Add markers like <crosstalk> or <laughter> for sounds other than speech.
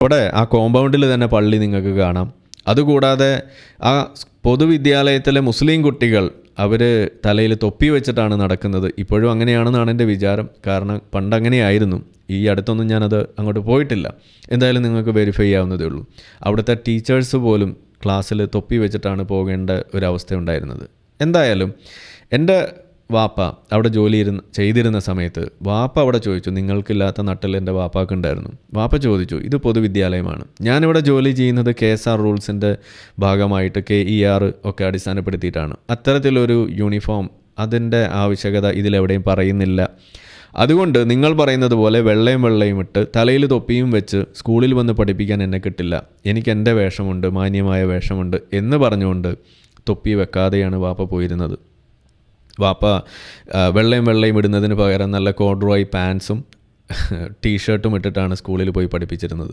അവിടെ ആ കോമ്പൗണ്ടിൽ തന്നെ പള്ളി നിങ്ങൾക്ക് കാണാം. അതുകൂടാതെ ആ പൊതുവിദ്യാലയത്തിലെ മുസ്ലിം കുട്ടികൾ അവർ തലയിൽ തൊപ്പി വെച്ചിട്ടാണ് നടക്കുന്നത്. ഇപ്പോഴും അങ്ങനെയാണെന്നാണ് എന്റെ വിചാരം. കാരണം പണ്ട് അങ്ങനെയായിരുന്നു. ഈ അടുത്തൊന്നും ഞാനത് അങ്ങോട്ട് പോയിട്ടില്ല. എന്തായാലും നിങ്ങൾക്ക് വെരിഫൈ ചെയ്യാവുന്നതേ ഉള്ളൂ. അവിടുത്തെ ടീച്ചേഴ്സ് പോലും ക്ലാസ്സിൽ തൊപ്പി വെച്ചിട്ടാണ് പോകേണ്ട ഒരവസ്ഥ ഉണ്ടായിരുന്നത്. എന്തായാലും എന്റെ വാപ്പ അവിടെ ജോലി ഇരുന്ന് ചെയ്തിരുന്ന സമയത്ത് വാപ്പ അവിടെ ചോദിച്ചു നിങ്ങൾക്കില്ലാത്ത നട്ടൽ എന്റെ വാപ്പാക്ക് ഉണ്ടായിരുന്നു. വാപ്പ ചോദിച്ചു ഇത് പൊതുവിദ്യാലയമാണ്. ഞാനിവിടെ ജോലി ചെയ്യുന്നത് കെ എസ് ആർ റൂൾസിന്റെ ഭാഗമായിട്ട് കെ ഇ ആർ ഒക്കെ അടിസ്ഥാനപ്പെടുത്തിയിട്ടാണ്. അത്തരത്തിലൊരു യൂണിഫോം അതിന്റെ ആവശ്യകത ഇതിലെവിടെയും പറയുന്നില്ല. അതുകൊണ്ട് നിങ്ങൾ പറയുന്നത് പോലെ വെള്ളയും വെള്ളയും ഇട്ട് തലയിൽ തൊപ്പിയും വെച്ച് സ്കൂളിൽ വന്ന് പഠിപ്പിക്കാൻ എന്നെ കിട്ടില്ല. എനിക്ക് എന്റെ വേഷമുണ്ട് മാന്യമായ വേഷമുണ്ട് എന്ന് പറഞ്ഞുകൊണ്ട് തൊപ്പി വെക്കാതെയാണ് വാപ്പ പോയിരുന്നത്. വാപ്പ വെള്ളയും വെള്ളയും ഇടുന്നതിന് പകരം നല്ല കോഡ്രോയ് പാൻസും <laughs> ടീഷർട്ടും ഇട്ടിട്ടാണ് സ്കൂളിൽ പോയി പഠിപ്പിച്ചിരുന്നത്.